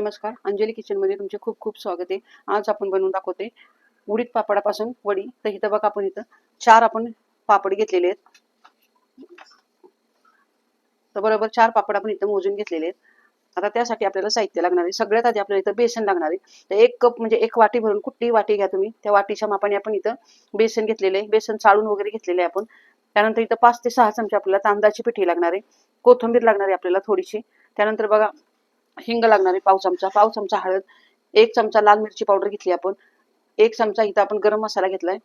नमस्कार. अंजली किचनमध्ये तुमचे खूप खूप स्वागत आहे. आज आपण बनवून दाखवते उडीद पापडापासून वडी. तर इथं बघा आपण इथं चार आपण पापड घेतलेले आहेत. तर बरोबर चार पापड आपण इथं मोजून घेतलेले आहेत. आता त्यासाठी आपल्याला साहित्य लागणार आहे. सगळ्यात आधी आपल्याला इथं बेसन लागणार आहे. तर एक कप म्हणजे एक वाटी भरून कुठलीही वाटी घ्या तुम्ही. त्या वाटीच्या मापाने आपण इथं बेसन घेतलेले आहे. बेसन चाळून वगैरे घेतलेले आहे आपण. त्यानंतर इथं पाच ते सहा चमचे आपल्याला तांदळाची पिठी लागणार आहे. कोथिंबीर लागणार आहे आपल्याला थोडीशी. त्यानंतर बघा हिंग लागणार आहे पाव चमचा. पाव चमचा हळद एक चमचा लाल मिरची पावडर घेतली आपण. एक चमचा इथं आपण गरम मसाला घेतलाय.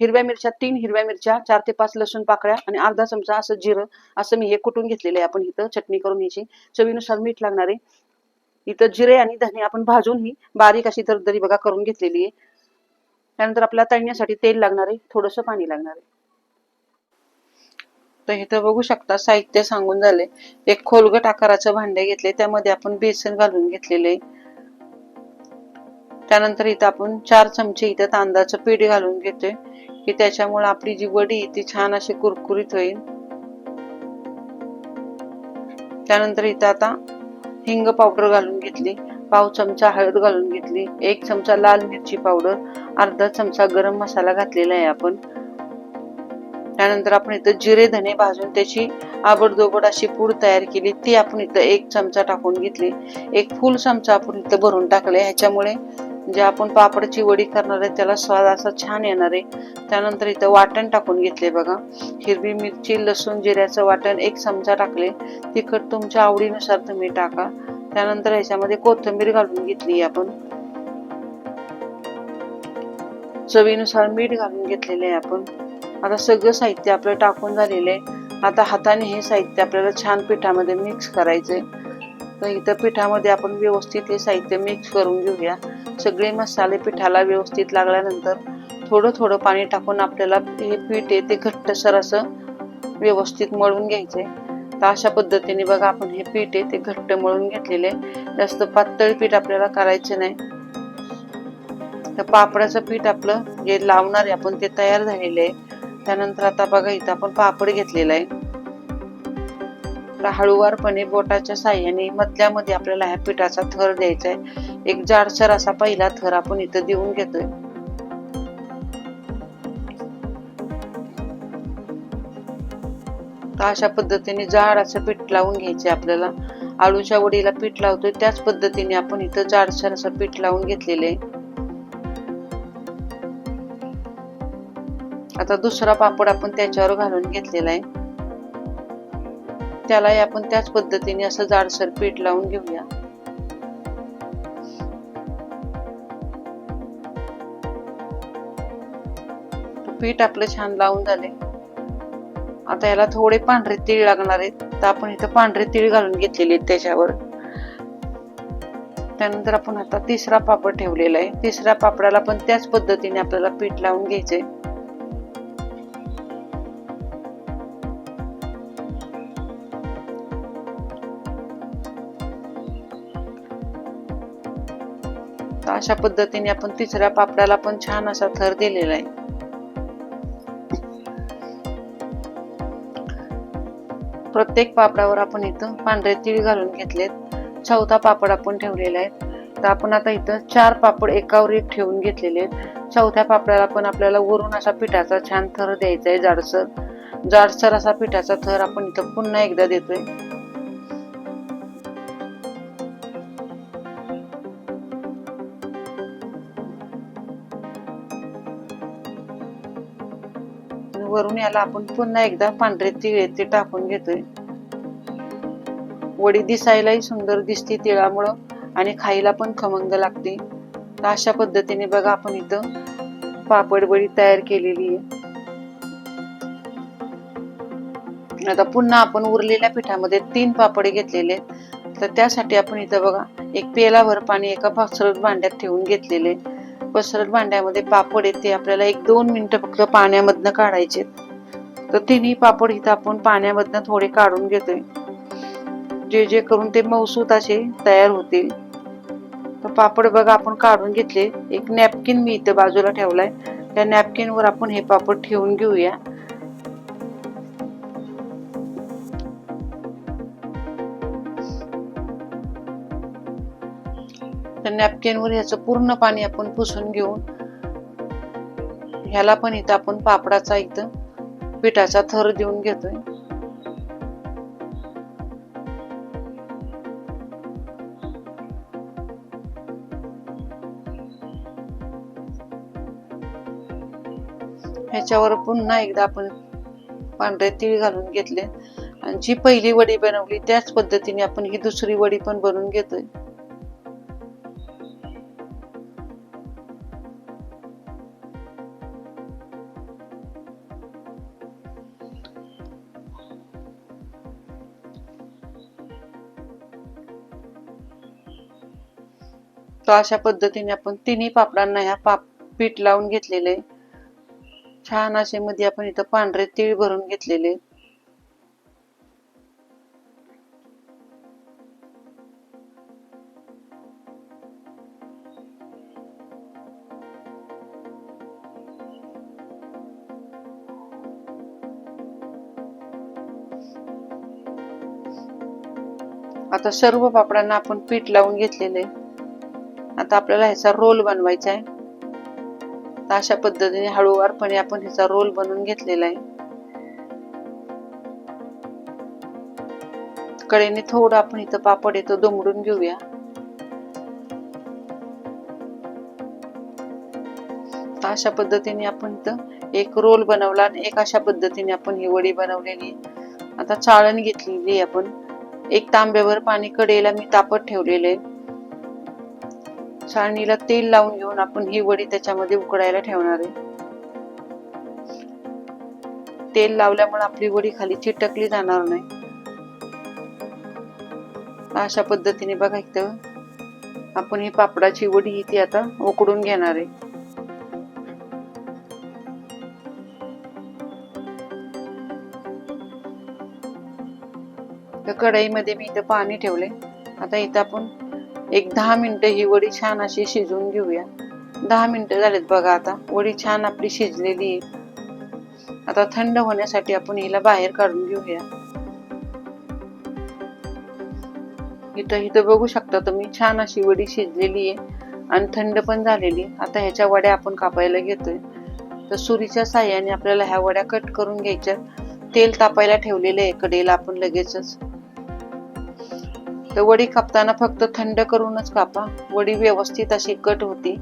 हिरव्या मिरच्या तीन हिरव्या मिरच्या चार ते पाच लसूण पाकळ्या आणि अर्धा चमचा असं जिरं असं मी हे कुटून घेतलेलं आहे आपण इथं चटणी करून घ्यायची. चवीनुसार मीठ लागणार आहे. इथं जिरे आणि धने आपण भाजून ही बारीक अशी दरदरी बघा करून घेतलेली आहे. त्यानंतर आपल्याला तळण्यासाठी तेल लागणार आहे थोडंसं पाणी लागणार आहे. शकता इथं बघू शकता साहित्य सांगून झाले एक खोलगट आकाराचं भांडे घेतले त्यामध्ये आपण बेसन घालून घेतलेले त्यानंतर इथं आपण चार चमचे इथं तांदळाचं पीठ घालून घेतोय. की त्याच्यामुळे आपली जी वडी ती छान अशी कुरकुरीत होईल. त्यानंतर इथं आता हिंग पावडर घालून घेतली पाव चमचा हळद घालून घेतली एक चमचा लाल मिरची पावडर अर्धा चमचा गरम मसाला घातलेला आहे आपण. त्यानंतर आपण इथं जिरे धने भाजून त्याची आबडदोबड अशी पूड तयार केली. ती आपण इथं एक चमचा टाकून घेतली. एक फुल चमचा आपण इथं भरून टाकले ह्याच्यामुळे जे आपण पापडची वडी करणार आहे त्याला स्वाद असा छान येणार आहे. त्यानंतर इथं वाटण टाकून घेतले बघा. हिरवी मिरची लसूण जिऱ्याचं वाटण एक चमचा टाकले. तिखट तुमच्या आवडीनुसार तुम्ही टाका. त्यानंतर ह्याच्यामध्ये कोथिंबीर घालून घेतली आपण. चवीनुसार मीठ घालून घेतलेले आहे आपण. आता सगळं साहित्य आपलं टाकून झालेलं आहे. आता हाताने हे साहित्य आपल्याला छान पिठामध्ये मिक्स करायचंय. तर इथं पिठामध्ये आपण व्यवस्थित हे साहित्य मिक्स करून घेऊया. सगळे मसाले पिठाला व्यवस्थित लागल्यानंतर थोडं थोडं पाणी टाकून आपल्याला हे पीठ आहे ते घट्टसर असं व्यवस्थित मळून घ्यायचे तर अशा पद्धतीने बघा आपण हे पीठ आहे ते घट्ट मळून घेतलेले जास्त पातळ पीठ आपल्याला करायचे नाही. तर पापडाचं पीठ आपलं जे लावणार आहे आपण ते तयार झालेले आहे. त्यानंतर आता बघा इथं आपण पापड घेतलेला आहे. हळूवारपणे बोटाच्या साह्याने मधल्यामध्ये आपल्याला ह्या पिठाचा थर द्यायचा आहे एक जाडसर असा पहिला थर आपण इथं देऊन घेतोय. तर अशा पद्धतीने जाड असं पीठ लावून घ्यायचे आपल्याला. आळूच्या वडीला पीठ लावतोय त्याच पद्धतीने आपण इथं जाडसर असं पीठ लावून घेतलेलं आहे. आता दुसरा पापड आपण त्याच्यावर घालून घेतलेला आहे. त्यालाही आपण त्याच पद्धतीने असं जाडसर पीठ लावून घेऊया. पीठ आपलं छान लावून झाले. आता याला थोडे पांढरे तीळ लागणार आहेत. तर आपण इथं पांढरे तीळ घालून घेतलेले आहेत त्याच्यावर. त्यानंतर आपण आता तिसरा पापड ठेवलेला आहे. तिसऱ्या पापडाला पण त्याच पद्धतीने आपल्याला पीठ लावून घ्यायचंय. अशा पद्धतीने आपण तिसऱ्या पापडाला पण छान असा थर दिलेला आहे. प्रत्येक पापडावर आपण इथं पांढरे तीळ घालून घेतलेत. चौथा पापड आपण ठेवलेला आहे. तर आपण आता इथं चार पापड एकावर एक ठेवून घेतलेले आहेत. चौथ्या पापडाला पण आपल्याला वरून असा पिठाचा छान थर द्यायचा आहे जाडसर. जाडसर असा पिठाचा थर आपण इथं पुन्हा एकदा देतोय. वरून याला आपण पुन्हा एकदा पांढरे तिळ ते टाकून घेतोय. वडी दिसायलाही सुंदर दिसते तिळामुळं आणि खायला पण खमंग लागते. तर अशा पद्धतीने बघा आपण इथं पापड वडी तयार केलेली आहे. आता पुन्हा आपण उरलेल्या पिठामध्ये तीन पापडे घेतलेले तर त्यासाठी आपण इथं बघा एक पेलाभर पाणी एका पसरट भांड्यात ठेवून घेतलेले पसरट भांड्यामध्ये पापड येते. आपल्याला एक दोन मिनटं फक्त पाण्यामधनं काढायचे तर तिन्ही पापड इथं आपण पाण्यामधनं थोडे काढून घेतोय. जे जे करून ते मौसूत असे तयार होतील. तर पापड बघा आपण काढून घेतले. एक नॅपकिन मी इथं बाजूला ठेवलाय. त्या नॅपकिनवर आपण हे पापड ठेवून घेऊया. तर नॅपकिनवर ह्याचं पूर्ण पाणी आपण पुसून घेऊन ह्याला पण इथं आपण पापडाचा इथं पिठाचा थर देऊन घेतोय. ह्याच्यावर पुन्हा एकदा आपण पांढरे तीळ घालून घेतले. आणि जी पहिली वडी बनवली त्याच पद्धतीने आपण ही दुसरी वडी पण बनवून घेतोय. तर अशा पद्धतीने आपण तिन्ही पापडांना ह्या पाप पीठ लावून घेतलेले छान असे मध्ये आपण इथं पांढरे तीळ भरून घेतलेले आता सर्व पापडांना आपण पीठ लावून घेतलेले आहे. आता आपल्याला ह्याचा रोल बनवायचा आहे. तर अशा पद्धतीने हळूवारपणे आपण ह्याचा रोल बनवून घेतलेला आहे. कडेने थोडं आपण इथं पापड येतो दुमडून घेऊया. अशा पद्धतीने आपण इथं एक रोल बनवला आणि एक अशा पद्धतीने आपण ही वडी बनवलेली आता चाळण घेतलेली आपण. एक तांब्यावर पाणी कडेला मी तापत ठेवलेले आहे. चाळणीला तेल लावून घेऊन आपण ही वडी त्याच्यामध्ये उकडायला ठेवणार आहे. तेल लावल्यामुळे आपली वडी खाली चिटकली जाणार नाही. अशा पद्धतीने बघा इथं आपण ही पापडाची वडी ही ती आता उकडून घेणार आहे. तर कढईमध्ये मी इथं पाणी ठेवले आता इथं आपण एक दहा मिनटं ही वडी छान अशी शिजवून घेऊया. दहा मिनिटं झालेत बघा आता. वडी छान आपली शिजलेली आहे. आता थंड होण्यासाठी आपण हिला बाहेर काढून घेऊया. इथं इथं बघू शकता तुम्ही छान अशी वडी शिजलेली आहे आणि थंड पण झालेली आता ह्याच्या वड्या आपण कापायला घेतोय. तर सुरीच्या साह्याने आपल्याला ह्या वड्या कट करून घ्यायच्या. तेल तापायला ठेवलेले आहे कडेला आपण लगेचच. तर वडी कापताना फक्त थंड करूनच कापा. वडी व्यवस्थित अशी कट होती.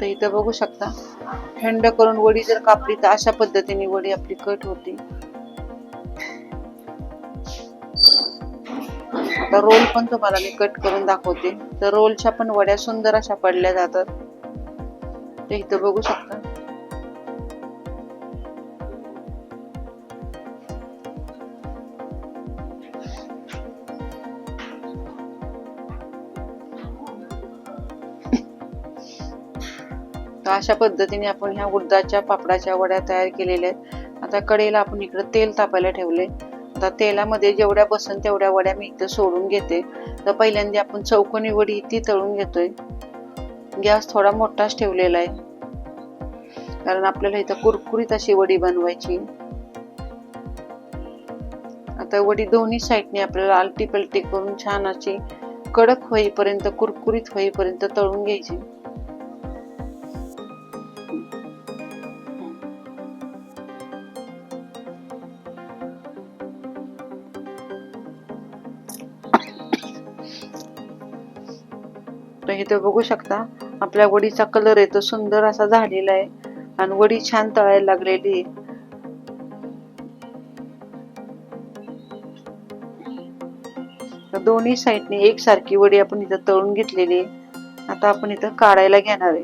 तर इथं बघू शकता. थंड करून वडी जर कापली तर अशा पद्धतीने वडी आपली कट होती. आता रोल पण तुम्हाला मी कट करून दाखवते. तर रोलच्या पण वड्या सुंदर अशा पडल्या जातात. ते इथं बघू शकता. अशा पद्धतीने आपण ह्या उडदाच्या पापडाच्या वड्या तयार केलेल्या आहेत. आता कडेला आपण इकडं तेल तापायला ठेवले आता तेलामध्ये जेवढ्या बसन तेवढ्या वड्या मी इथं सोडून घेते. तर पहिल्यांदा आपण चौकोनी वडी ती तळून घेतोय. गॅस थोडा मोठाच ठेवलेला आहे. कारण आपल्याला इथं कुरकुरीत अशी वडी बनवायची. आता वडी दोन्ही साईडने आपल्याला आलटी पलटी करून छान अशी कडक होईपर्यंत कुरकुरीत होईपर्यंत तळून घ्यायची. इथे बघू शकता. आपल्या वडीचा कलर आहे तो सुंदर असा झालेला आहे. आणि वडी छान तळायला लागलेली आहे. दोन्ही साईडने एकसारखी वडी आपण इथं तळून घेतलेली आता आपण इथं काढायला घेणार आहे.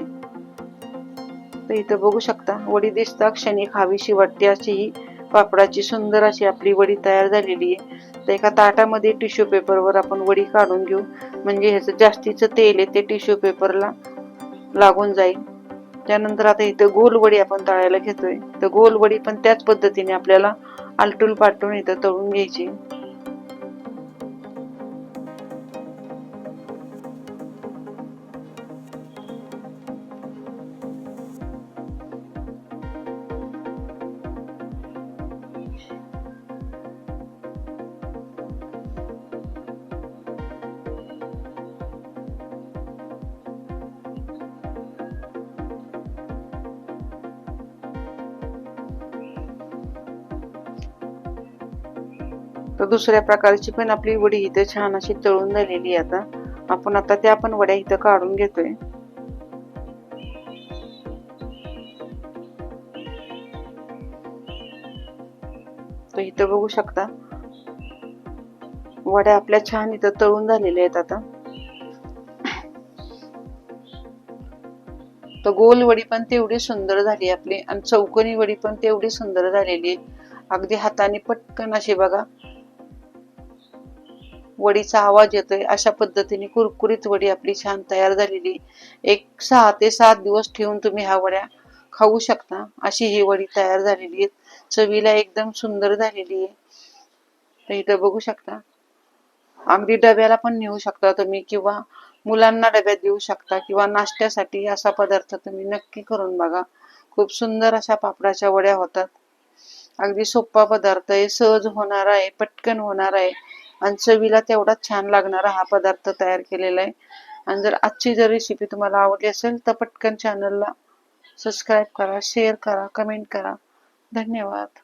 तर इथं बघू शकता वडी दिसता क्षणी खावीशी वाटते अशी ही पापडाची सुंदर अशी आपली वडी तयार झालेली आहे. तर एका ताटामध्ये टिश्यू पेपरवर आपण वडी काढून घेऊ. म्हणजे ह्याचं जास्तीचं तेल आहे ते टिश्यू पेपरला लागून जाईल. त्यानंतर आता इथं गोलवडी आपण तळायला घेतोय. तर गोलवडी पण त्याच पद्धतीने आपल्याला आलटून पालटून इथं तळून घ्यायची. तर दुसऱ्या प्रकारची पण आपली वडी इथं छान अशी तळून झालेली आहे आता. आपण आता त्या पण वड्या इथं काढून घेतोय. तर इथं बघू शकता. वड्या आपल्या छान इथं तळून झालेल्या आहेत आता. तर गोल वडी पण तेवढी सुंदर झाली आपली. आणि चौकोनी वडी पण तेवढी सुंदर झालेली आहे. अगदी हाताने पटकन अशी बघा. वडीचा आवाज येतोय. अशा पद्धतीने कुरकुरीत वडी आपली छान तयार झालेली. एक सहा ते सात दिवस ठेवून तुम्ही ह्या वड्या खाऊ शकता. अशी ही वडी तयार झालेली आहे चवीला एकदम सुंदर झालेली आहे. तर इथं बघू शकता. अगदी डब्याला पण नेऊ शकता तुम्ही किंवा मुलांना डब्यात देऊ शकता किंवा नाश्त्यासाठी असा पदार्थ तुम्ही नक्की करून बघा. खूप सुंदर अशा पापडाच्या वड्या होतात. अगदी सोपा पदार्थ आहे. सहज होणार आहे. पटकन होणार आहे. आणि चवीला तेवढाच छान लागणारा हा पदार्थ तयार केलेला आहे. आणि जर आजची जर रेसिपी तुम्हाला आवडली असेल तर पटकन चॅनलला सबस्क्राईब करा शेअर करा कमेंट करा. धन्यवाद.